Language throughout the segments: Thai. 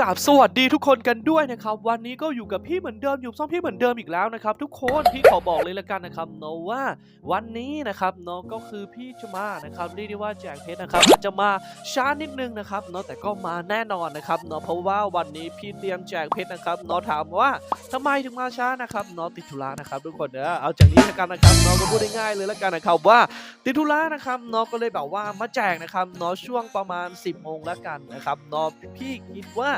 กราบสวัสดีทุกคนกันด้วยนะครับ วันนี้ก็อยู่กับพี่เหมือนเดิมอยู่ซ่องพี่เหมือนเดิมอีกแล้วนะครับทุกคนพี่ขอบอกเลยละกันนะครับเนาะว่าวันนี้นะครับเนาะก็คือพี่จะมานะครับเรียกได้ว่าแจกเพชรนะครับจะมาช้านิดนึงนะครับเนาะแต่ก็มาแน่นอนนะครับเนาะเพราะว่าวันนี้พี่เตรียมแจกเพชรนะครับเนาะถามว่าทำไมถึงมาช้านะครับเนาะติดธุระนะครับทุกคนเนอะเอาจากนี้ละกันนะครับเนาะก็พูดง่ายๆเลยละกันนะครับว่าติดธุระนะครับเนาะก็เลยแบบว่ามาแจกนะครับเนาะช่วงประมาณ 10โมงล้วกันนะครับเนาะพี่คิดว่า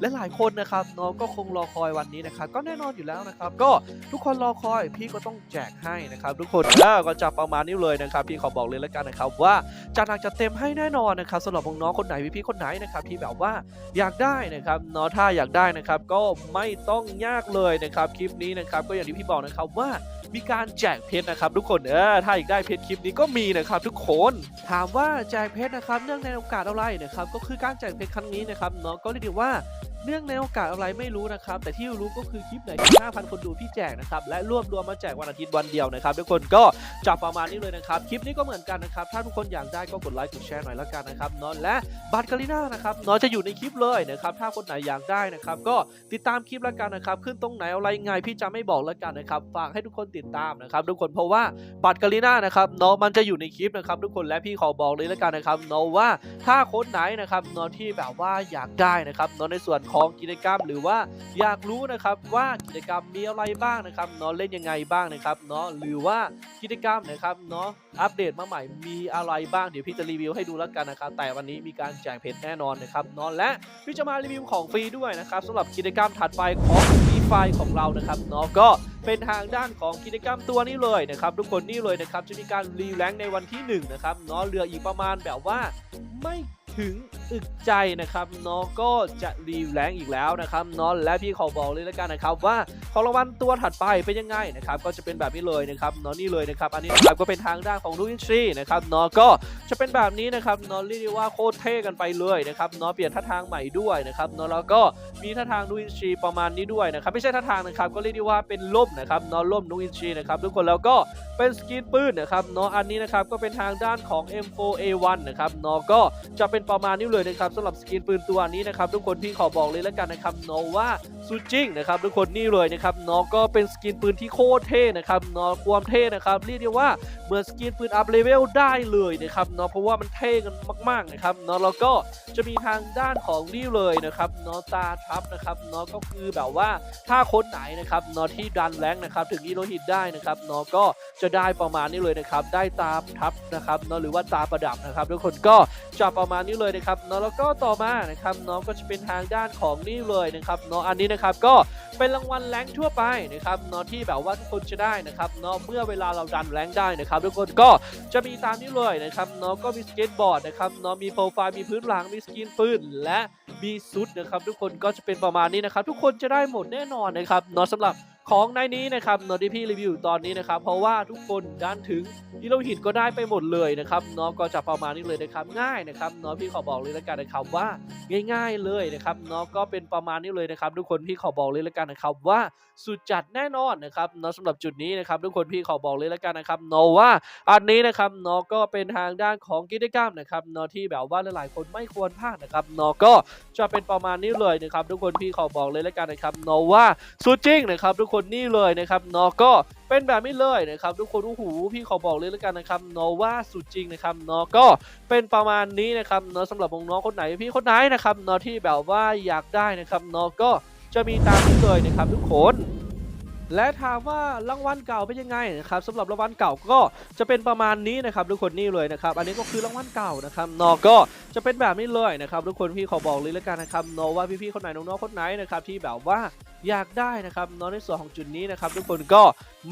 และหลายคนนะครับเนาะก็คงรอคอยวันนี้นะครับก็แน่นอนอยู่แล้วนะครับ ก็ทุกคนรอคอยพี่ก็ต้องแจกให้นะครับ ทุกคนเออก็จะประมาณนี้เลยนะครับ พี่ขอบอกเลยแล้วกันนะครับ ว่าจัดหนักจัดเต็มให้แน่นอนนะครับสำหรับน้องๆคนไหนพี่ๆคนไหนนะครับที่แบบว่าอยากได้นะครับเนาะถ้าอยากได้นะครับ ก็ไม่ต้องยากเลยนะครับคลิปนี้นะครับ ก็อย่างที่พี่บอกนะครับว่ามีการแจกเพชรนะครับ ทุกคนเออถ้าอยากได้เพชรคลิปนี้ก็มีนะครับ ทุกคนถามว่าแจกเพชรนะครับเนื่องในโอกาสอะไรนะครับ ก็คือการแจกเพชรครั้งนี้นะครับเนาะก็เรียกได้ว่า เนื่องในโอกาสอะไรไม่รู้นะครับ แต่ที่รู้ก็คือคลิปไหนที่5,000 คนดูพี่แจกนะครับ และรวบรวมมาแจกวันอาทิตย์วันเดียวนะครับ ทุกคนก็จับประมาณนี้เลยนะครับ คลิปนี้ก็เหมือนกันนะครับ ถ้าทุกคนอยากได้ก็กดไลค์กดแชร์หน่อยล้วกันนะครับนาะและบัตรกาลิน่านะครับนาะจะอยู่ในคลิปเลยนะครับ ถ้าคนไหนอยากได้นะครับ ก็ติดตามคลิปล้วกันนะครับ ขึ้นตรงไหนอะไรไงพี่จะไม่บอกล้วกันนะครับ ฝากให้ทุกคนติดตามนะครับ ทุกคนเพราะว่าบัตรกาลิน่านะครับนาะมันจะอยู่ในคลิปนะครับ ทุกคนและพี่ขอบอกเลยล้วกันนะครับนาะว่าถ้าคนไหนนะครับนาะที่แบบว่าอยากได้นะครับนาะในส่วนของกิจกรรม หรือว่าอยากรู้นะครับว่ากิจกรรมมีอะไรบ้างนะครับเนาะเล่นยังไงบ้างนะครับเนาะหรือว่ากิจกรรมนะครับเนาะอัปเดตมาใหม่มีอะไรบ้างเดี๋ยวพี่จะรีวิวให้ดูแล้วกันนะครับแต่วันนี้มีการแจกเพชรแน่นอนนะครับเนาะและพี่จะมารีวิวของฟรีด้วยนะครับสำหรับกิจกรรมถัดไปของฟรีไฟของเรานะครับเนาะก็เป็นทางด้านของกิจกรรมตัวนี้เลยนะครับทุกคนนี่เลยนะครับจะมีการรีแลงค์ในวันที่หนึ่งนะครับเนาะเหลืออีกประมาณแบบว่าไม่ถึงอึกใจนะครับเนาะก็จะรีแลงค์อีกแล้วนะครับเนาะและพี่ขอบอกเลยแล้วกันนะครับว่าของรางวัลตัวถัดไปเป็นยังไงนะครับก็จะเป็นแบบนี้เลยนะครับเนาะนี่เลยนะครับอันนี้นะครับก็เป็นทางด้านของลูอินทรีนะครับเนาะก็จะเป็นแบบนี้นะครับเนาะเรียกได้ว่าโคตรเท่กันไปเลยนะครับเนาะเปลี่ยนท่าทางใหม่ด้วยนะครับเนาะแล้วก็มีท่าทางลูอินทรีประมาณนี้ด้วยนะครับไม่ใช่ท่าทางนะครับก็เรียกได้ว่าเป็นล่มนะครับเนาะล่มลูอินทรีนะครับทุกคนแล้วก็เป็นสกินปืนนะครับเนาะอันนี้นะครับก็เป็นทางด้านของ M4A1 นะครับเนาะก็จะเป็นประมาณนี้เลยนะครับสำหรับสกินปืนตัวนี้นะครับทุกคนพี่ขอบอกเลยแล้วกันนะครับเนาะว่าสุดจริงนะครับทุกคนนี่เลยนะครับเนาะก็เป็นสกินปืนที่โคตรเท่นะครับเนาะความเท่นะครับเรียกได้ว่าเหมือนสกินปืนอัพเลเวลได้เลยนะครับเนาะเพราะว่ามันเท่กันมากๆนะครับเนาะแล้วก็จะมีทางด้านของนี่เลยนะครับเนาะตาทับนะครับเนาะก็คือแบบว่าถ้าคนไหนนะครับเนาะที่ดันแรงนะครับถึงอีโรหิตได้นะครับเนาะก็จะได้ประมาณนี้เลยนะครับได้ตาทับนะครับเนาะหรือว่าตาประดับนะครับทุกคนก็จะประมาณนี้เลยนะครับเนาะแล้วก็ต่อมานะครับเนาะก็จะเป็นทางด้านของนี่เลยนะครับเนาะอันนี้นะครับก็เป็นรางวัลแรงทั่วไปนะครับเนาะที่แบบว่าทุกคนจะได้นะครับเนาะเมื่อเวลาเราดันแรงได้นะครับทุกคนก็จะมีตามนี้เลยนะครับเนาะก็มีสเก็ตบอร์ดนะครับเนาะมีโปรไฟล์มีพื้นหลังมีสกินปืนและมีซุดนะครับทุกคนก็จะเป็นประมาณนี้นะครับทุกคนจะได้หมดแน่นอนนะครับเนาะสำหรับ ของในนี้นะครับเนาะที่พี่รีวิวตอนนี้นะครับ เพราะว่าทุกคนดันถึงที่เราหินก็ได้ไปหมดเลยนะครับเนาะก็จะประมาณนี้เลยนะครับง่ายนะครับเนาะพี่ขอบอกเลยแล้วกันนะครับว่าง่าย ๆเลยนะครับเนาะก็เป็นประมาณนี้เลยนะครับ ทุกคนพี่ขอบอกเลยแล้วกันนะครับว่าสุดจัดแน่นอนนะครับเนาะสำหรับจุดนี้นะครับ ทุกคนพี่ขอบอกเลยแล้วกันนะครับเนาะว่าอันนี้นะครับเนาะก็เป็นทางด้านของกิจกรรมนะครับเนาะที่แบบว่าหลายๆคนไม่ควรพลาดนะครับเนาะก็จะเป็นประมาณนี้เลยนะครับ ทุกคนพี่ขอบอกเลยแล้วกันนะครับเนาะว่าสุดจริงนะครับทุกคนคนี่เลยนะครับเนาะก็เป็นแบบนี้เลยนะครับทุกคนโอ้โหพี่ขอบอกเลยแล้วกันนะครับเนาะว่าสุดจริงนะครับเนาะก็เป็นประมาณนี้นะครับเนาะสำหรับน้องๆคนไหนพี่คนไหนนะครับเนาะที่แบบว่าอยากได้นะครับเนาะก็จะมีตามนี้เลยนะครับทุกคนและถามว่ารางวัลเก่าเป็นยังไงนะครับสำหรับรางวัลเก่าก็จะเป็นประมาณนี้นะครับทุกคนนี่เลยนะครับ อันนี้ก็คือรางวัลเก่านะครับเนาะก็จะเป็นแบบนี้เลยนะครับทุกคนพี่ขอบอกเลยแล้วกันนะครับเนาะว่าพี่ๆคนไหนน้องๆคนไหนนะครับที่แบบว่า อยากได้นะครับเนาะในส่วนของจุดนี้นะครับทุกคนก็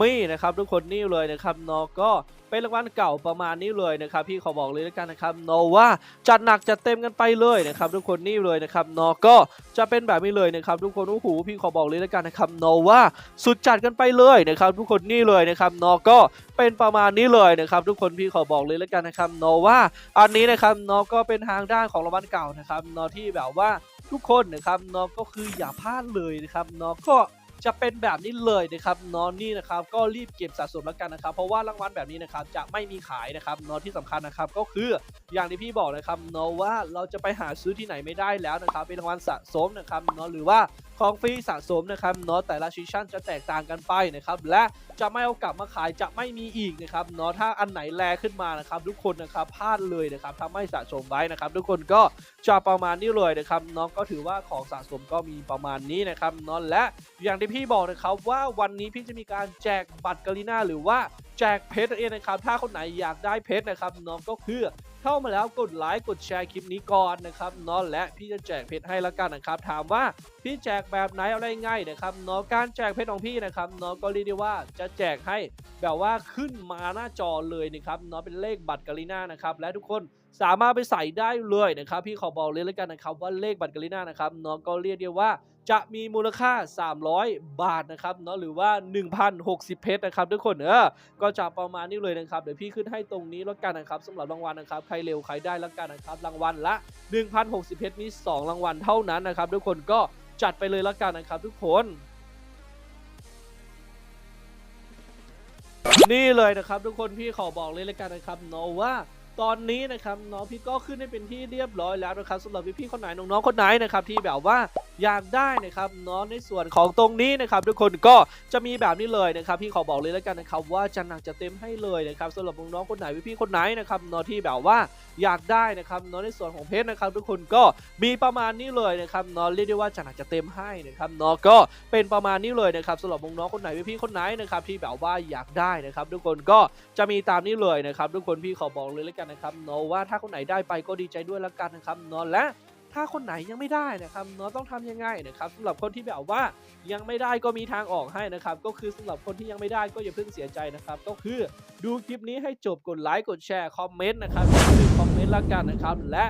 มีนะครับทุกคนนี่เลยนะครับเนาะก็เป็นรางวัลเก่าประมาณนี้เลยนะครับพี่ขอบอกเลยแล้วกันนะครับเนาะว่าจัดหนักจัดเต็มกันไปเลยนะครับทุกคนนี่เลยนะครับนาะก็จะเป็นแบบนี้เลยนะครับทุกคนโอ้โหพี่ขอบอกเลยแล้วกันนะครับเนาะว่าสุดจัดกันไปเลยนะครับทุกคนนี่เลยนะครับนาะก็เป็นประมาณนี้เลยนะครับทุกคนพี่ขอบอกเลยแล้วกันนะครับเนาะว่าอันนี้นะครับนาะก็เป็นทางด้านของรางวัลเก่านะครับนาะที่แบบว่า ทุกคนนะครับเนาะก็คืออย่าพลาดเลยนะครับเนาะก็จะเป็นแบบนี้เลยนะครับนอนนี่นะครับก็รีบเก็บสะสมแล้วกันนะครับ เพราะว่ารางวัลแบบนี้นะครับจะไม่มีขายนะครับนอนที่สำคัญนะครับก็คือ อย่างที่พี่บอกนะครับเนอะว่าเราจะไปหาซื้อที่ไหนไม่ได้แล้วนะครับเป็นรางวัลสะสมนะครับเนอะหรือว่าของฟรีสะสมนะครับเนอะแต่ละชิชั่นจะแตกต่างกันไปนะครับและจะไม่เอากลับมาขายจะไม่มีอีกนะครับเนอะถ้าอันไหนแลขึ้นมานะครับทุกคนนะครับพลาดเลยนะครับถ้าไม่สะสมไว้นะครับ ทุกคนก็จะประมาณนี้เลยนะครับเน้องก็ถือว่าของสะสมก็มีประมาณนี้นะครับเนอะและอย่างที่พี่บอกนะครับว่าวันนี้พี่จะมีการแจกบัตรกาลิน่าหรือว่าแจกเพชรนั่นเองนะครับถ้าคนไหนอยากได้เพชรนะครับน้องก็คือ เข้ามาแล้วกดไลค์กดแชร์คลิปนี้ก่อนนะครับเนอะและพี่จะแจกเพชรให้แล้วกันนะครับ ถามว่าพี่แจกแบบไหนอะไรง่ายนะครับเนอะการแจกเพชรของพี่นะครับเนอะก็เรียกได้ว่าจะแจกให้แบบว่าขึ้นมาหน้าจอเลยนะครับเนอะเป็นเลขบัตรกาลิน่านะครับและทุกคน สามารถไปใส่ได้เลยนะครับ พี่ขอบอกเลยแล้วกันนะครับ ว่าเลขบัตรกาลิน่านะครับน้องก็เรียกได้ว่าจะมีมูลค่า 300 บาทนะครับเนาะหรือว่า 1,060 เพชรนะครับทุกคนเออก็จะประมาณนี้เลยนะครับ เดี๋ยวพี่ขึ้นให้ตรงนี้แล้วกันนะครับสำหรับรางวัลนะครับ ใครเร็วใครได้แล้วกันนะครับ รางวัลละ 1,060 เพชรมี 2 รางวัลเท่านั้นนะครับ ทุกคนก็จัดไปเลยแล้วกันนะครับ ทุกคนนี่เลยนะครับ ทุกคนพี่ขอบอกเลยแล้วกันนะครับเนาะว่า ตอนนี้นะครับน้องพี่ก็ขึ้นให้เป็นที่เรียบร้อยแล้วนะครับสำหรับพี่ๆคนไหนน้องๆคนไหนนะครับที่แบบว่า อยากได้นะครับเน้องในส่วนของตรงนี้นะครับ ทุกคนก็จะมีแบบนี้เลยนะครับพี่ขอบอกเลยแล้วกันนะครับว่าจะหนักจะเต็มให้เลยนะครับสำหรับน้องๆคนไหนพี่ๆคนไหนนะครับเน้อที่แบบว่าอยากได้นะครับเน้อในส่วนของเพชรนะครับ ทุกคนก็มีประมาณนี้เลยนะครับเน้อเรียกได้ว่าจะหนักจะเต็มให้นะครับเน้อก็เป็นประมาณนี้เลยนะครับสำหรับน้องๆคนไหนพี่ๆคนไหนนะครับที่แบบว่าอยากได้นะครับ ทุกคนก็จะมีตามนี้เลยนะครับ ทุกคนพี่ขอบอกเลยแล้วกันนะครับเนาะว่าถ้าคนไหนได้ไปก็ดีใจด้วยแล้วกันนะครับเนาะและ ถ้าคนไหนยังไม่ได้นะครับเนาะต้องทำยังไงนะครับสำหรับคนที่แบบว่ายังไม่ได้ก็มีทางออกให้นะครับ ก็คือสำหรับคนที่ยังไม่ได้ก็อย่าเพิ่งเสียใจนะครับ ก็คือดูคลิปนี้ให้จบกดไลค์กดแชร์คอมเมนต์นะครับหนึ่งคอมเมนต์ละกันนะครับและ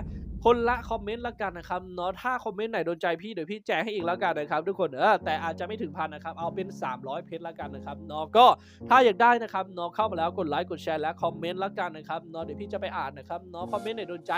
คนละคอมเมนต์ละกันนะครับเนาะถ้าคอมเมนต์ไหนโดนใจพี่เดี๋ยวพี่แจกให้อีกล้วกันนะครับทุกคนเออแต่อาจจะไม่ถึงพันนะครับเอาเป็น 300 เพชรละกันนะครับเนาะก็ถ้าอยากได้นะครับเนาะเข้ามาแล้วกดไลค์กดแชร์และคอมเมนต์ละกันนะครับเนาะเดี๋ยวพี่จะไปอ่านนะครับเนาะคอมเมนต์ไหนโดนใจ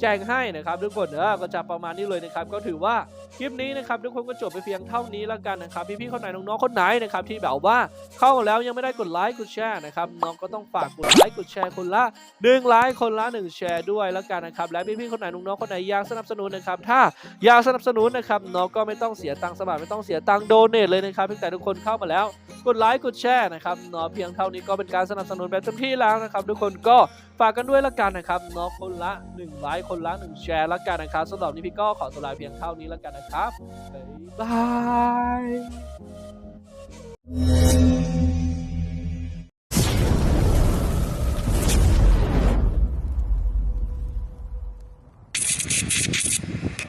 แจ้งให้นะครับทุกคนเออก็จะประมาณนี้เลยนะครับก็ถือว่าคลิปนี้นะครับทุกคนก็จบไปเพียงเท่านี้ละกันนะครับพี่ๆคนไหนน้องๆคนไหนนะครับที่แบบว่าเข้ามาแล้วยังไม่ได้กดไลค์กดแชร์นะครับน้องก็ต้องฝากกดไลค์กดแชร์คนละหนึ่งไลค์คนละหนึ่งแชร์ด้วยละกันนะครับและพี่ๆคนไหนน้องๆคนไหนอยากสนับสนุนนะครับถ้าอยากสนับสนุนนะครับน้องก็ไม่ต้องเสียตังค์สมัครไม่ต้องเสียตังค์โดเนทเลยนะครับเพียงแต่ทุกคนเข้ามาแล้วกดไลค์กดแชร์นะครับเนาะเพียงเท่านี้ก็เป็นการสนับสนุนแบบเต็มที่แล้วนะครับ ทุกคนก็ฝากกันด้วยละกันนะครับเนาะคนละ1ไลค์คนละ1แชร์ละกันนะครับสำหรับนี้พี่ก็ขอตัวลาเพียงเท่านี้ละกันนะครับบ๊ายบาย